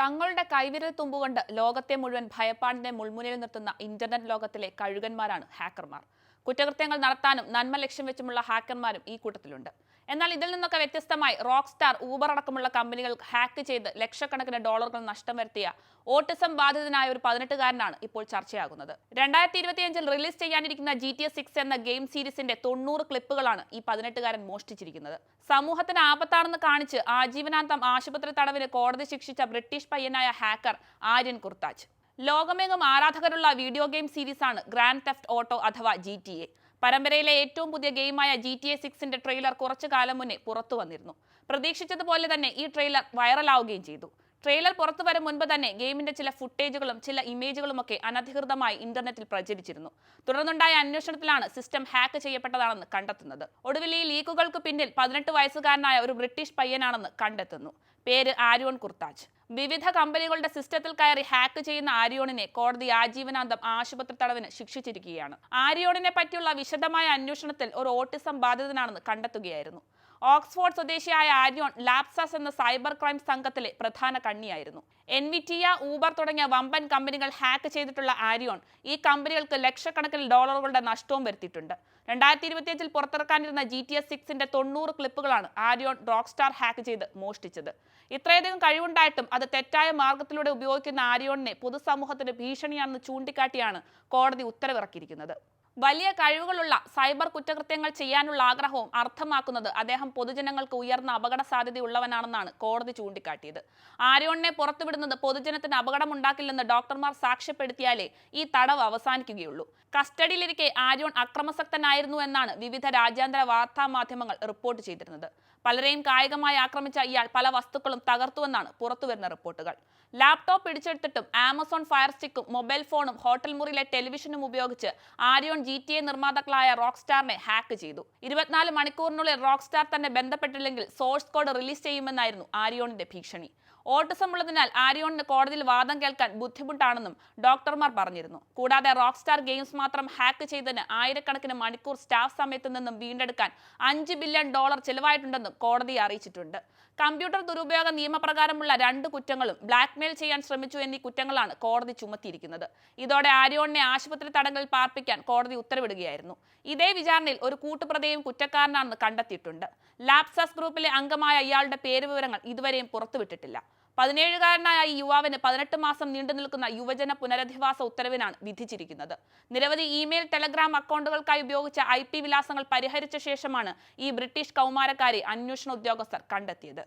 തങ്ങളുടെ കൈവിരൽ തുമ്പുകൊണ്ട് ലോകത്തെ മുഴുവൻ ഭയപ്പാടിന്റെ മുൾമുനയിൽ നിർത്തുന്ന ഇന്റർനെറ്റ് ലോകത്തിലെ കഴുകന്മാരാണ് ഹാക്കർമാർ. കുറ്റകൃത്യങ്ങൾ നടത്താനും നന്മ ലക്ഷ്യം വെച്ചുമുള്ള ഹാക്കർമാരും ഈ കൂട്ടത്തിലുണ്ട്. എന്നാൽ ഇതിൽ നിന്നൊക്കെ വ്യത്യസ്തമായി റോക്ക് സ്റ്റാർ ഊബർ അടക്കമുള്ള കമ്പനികൾ ഹാക്ക് ചെയ്ത് ലക്ഷക്കണക്കിന് ഡോളറുകൾ നഷ്ടം വരുത്തിയ ഓട്ടിസം ബാധിതനായ ഒരു പതിനെട്ടുകാരനാണ് ഇപ്പോൾ ചർച്ചയാകുന്നത്. രണ്ടായിരത്തി ഇരുപത്തിയഞ്ചിൽ റിലീസ് ചെയ്യാനിരിക്കുന്ന ജി ടി എസ് സിക്സ് എന്ന ഗെയിം സീരീസിന്റെ തൊണ്ണൂറ് ക്ലിപ്പുകളാണ് ഈ പതിനെട്ടുകാരൻ മോഷ്ടിച്ചിരിക്കുന്നത്. സമൂഹത്തിന് ആപത്താണെന്ന് കാണിച്ച് ആജീവനാന്തം ആശുപത്രി തടവിന് കോടതി ശിക്ഷിച്ച ബ്രിട്ടീഷ് പയ്യനായ ഹാക്കർ ആര്യൻ കുർത്താജ് ലോകമെങ്ങും ആരാധകരുള്ള വീഡിയോ ഗെയിം സീരീസാണ് ഗ്രാൻഡ് തെഫ്റ്റ് ഓട്ടോ അഥവാ ജി ടി എ പരമ്പരയിലെ ഏറ്റവും പുതിയ ഗെയിമായ ജി ടി എ സിക്സിന്റെ ട്രെയിലർ കുറച്ചു കാലം മുന്നേ പുറത്തു വന്നിരുന്നു. പ്രതീക്ഷിച്ചതുപോലെ തന്നെ ഈ ട്രെയിലർ വൈറലാവുകയും ചെയ്തു. ട്രെയിലർ പുറത്തു വരും മുൻപ് തന്നെ ഗെയിമിന്റെ ചില ഫുട്ടേജുകളും ചില ഇമേജുകളും ഒക്കെ അനധികൃതമായി ഇന്റർനെറ്റിൽ പ്രചരിച്ചിരുന്നു. തുടർന്നുണ്ടായ അന്വേഷണത്തിലാണ് സിസ്റ്റം ഹാക്ക് ചെയ്യപ്പെട്ടതാണെന്ന് കണ്ടെത്തുന്നത്. ഒടുവിൽ ഈ ലീക്കുകൾക്ക് പിന്നിൽ പതിനെട്ട് വയസ്സുകാരനായ ഒരു ബ്രിട്ടീഷ് പയ്യനാണെന്ന് കണ്ടെത്തുന്നു. പേര് ആര്യോൺ കുർത്താജ്. വിവിധ കമ്പനികളുടെ സിസ്റ്റത്തിൽ കയറി ഹാക്ക് ചെയ്യുന്ന ആര്യോണിനെ കോടതി ആജീവനാന്തം ആശുപത്രി തടവിന് ശിക്ഷിച്ചിരിക്കുകയാണ്. ആര്യോണിനെ പറ്റിയുള്ള വിശദമായ അന്വേഷണത്തിൽ ഒരു ഓട്ടിസം ബാധിതനാണെന്ന് കണ്ടെത്തുകയായിരുന്നു. ഓക്സ്ഫോർഡ് സ്വദേശിയായ ആര്യോൺ ലാപ്സസ് എന്ന സൈബർ ക്രൈം സംഘത്തിലെ പ്രധാന കണ്ണിയായിരുന്നു. എൻവിറ്റിയ ഊബർ തുടങ്ങിയ വമ്പൻ കമ്പനികൾ ഹാക്ക് ചെയ്തിട്ടുള്ള ആര്യോൺ ഈ കമ്പനികൾക്ക് ലക്ഷക്കണക്കിന് ഡോളറുകളുടെ നഷ്ടവും വരുത്തിയിട്ടുണ്ട്. രണ്ടായിരത്തി ഇരുപത്തിയഞ്ചിൽ പുറത്തിറക്കാനിരുന്ന ജി ടി എസ് സിക്സിന്റെ തൊണ്ണൂറ് ക്ലിപ്പുകളാണ് ആര്യോൺ റോക്സ്റ്റാർ ഹാക്ക് ചെയ്ത് മോഷ്ടിച്ചത്. ഇത്രയധികം കഴിവുണ്ടായിട്ടും അത് തെറ്റായ മാർഗത്തിലൂടെ ഉപയോഗിക്കുന്ന ആര്യോണിനെ പൊതുസമൂഹത്തിന് ഭീഷണിയാണെന്ന് ചൂണ്ടിക്കാട്ടിയാണ് കോടതി ഉത്തരവിറക്കിയിരിക്കുന്നത്. വലിയ കഴിവുകളുള്ള സൈബർ കുറ്റകൃത്യങ്ങൾ ചെയ്യാനുള്ള ആഗ്രഹവും അർത്ഥമാക്കുന്നത് അദ്ദേഹം പൊതുജനങ്ങൾക്ക് ഉയർന്ന അപകട സാധ്യതയുള്ളവനാണെന്നാണ് കോടതി ചൂണ്ടിക്കാട്ടിയത്. ആര്യോണിനെ പുറത്തുവിടുന്നത് പൊതുജനത്തിന് അപകടമുണ്ടാക്കില്ലെന്ന് ഡോക്ടർമാർ സാക്ഷ്യപ്പെടുത്തിയാലേ ഈ തടവ് അവസാനിക്കുകയുള്ളൂ. കസ്റ്റഡിയിലിരിക്കെ ആര്യോൺ അക്രമസക്തനായിരുന്നു എന്നാണ് വിവിധ രാജ്യാന്തര വാർത്താ മാധ്യമങ്ങൾ റിപ്പോർട്ട് ചെയ്തിരുന്നത്. പലരെയും കായികമായി ആക്രമിച്ച ഇയാൾ പല വസ്തുക്കളും തകർത്തുവെന്നാണ് പുറത്തുവരുന്ന റിപ്പോർട്ടുകൾ. ലാപ്ടോപ്പ് പിടിച്ചെടുത്തിട്ടും ആമസോൺ ഫയർ സ്റ്റിക്കും മൊബൈൽ ഫോണും ഹോട്ടൽ മുറിയിലെ ടെലിവിഷനും ഉപയോഗിച്ച് ആര്യോൺ ജി ടി എ നിർമ്മാതാക്കളായ റോക്ക് സ്റ്റാറിനെ ഹാക്ക് ചെയ്തു. ഇരുപത്തിനാല് മണിക്കൂറിനുള്ളിൽ റോക്ക് സ്റ്റാർ തന്നെ ബന്ധപ്പെട്ടില്ലെങ്കിൽ സോഴ്സ് കോഡ് റിലീസ് ചെയ്യുമെന്നായിരുന്നു ആരിയോണിന്റെ ഭീഷണി. ഓട്ടിസം ഉള്ളതിനാൽ ആര്യോണിന് കോടതിയിൽ വാദം കേൾക്കാൻ ബുദ്ധിമുട്ടാണെന്നും ഡോക്ടർമാർ പറഞ്ഞിരുന്നു. കൂടാതെ റോക്ക് സ്റ്റാർ ഗെയിംസ് മാത്രം ഹാക്ക് ചെയ്തതിന് ആയിരക്കണക്കിന് മണിക്കൂർ സ്റ്റാഫ് സമയത്ത് നിന്നും വീണ്ടെടുക്കാൻ അഞ്ച് ബില്യൺ ഡോളർ ചെലവായിട്ടുണ്ടെന്നും കോടതി അറിയിച്ചിട്ടുണ്ട്. കമ്പ്യൂട്ടർ ദുരുപയോഗ നിയമപ്രകാരമുള്ള രണ്ട് കുറ്റങ്ങളും ബ്ലാക്ക്മെയിൽ ചെയ്യാൻ ശ്രമിച്ചു എന്നീ കുറ്റങ്ങളാണ് കോടതി ചുമത്തിയിരിക്കുന്നത്. ഇതോടെ ആര്യോണിനെ ആശുപത്രി തടങ്കലിൽ പാർപ്പിക്കാൻ കോടതി ഉത്തരവിടുകയായിരുന്നു. ഇതേ വിചാരണയിൽ ഒരു കൂട്ടുപ്രതിയും കുറ്റക്കാരനാണെന്ന് കണ്ടെത്തിയിട്ടുണ്ട്. ലാപ്സസ് ഗ്രൂപ്പിലെ അംഗമായ ഇയാളുടെ പേരുവിവരങ്ങൾ ഇതുവരെയും പുറത്തുവിട്ടിട്ടില്ല. പതിനേഴുകാരനായ ഈ യുവാവിന് പതിനെട്ട് മാസം നീണ്ടു നിൽക്കുന്ന യുവജന പുനരധിവാസ ഉത്തരവിനാണ് വിധിച്ചിരിക്കുന്നത്. നിരവധി ഇമെയിൽ ടെലഗ്രാം അക്കൗണ്ടുകൾക്കായി ഉപയോഗിച്ച ഐ വിലാസങ്ങൾ പരിഹരിച്ച ശേഷമാണ് ഈ ബ്രിട്ടീഷ് കൗമാരക്കാരെ അന്വേഷണ ഉദ്യോഗസ്ഥർ കണ്ടെത്തിയത്.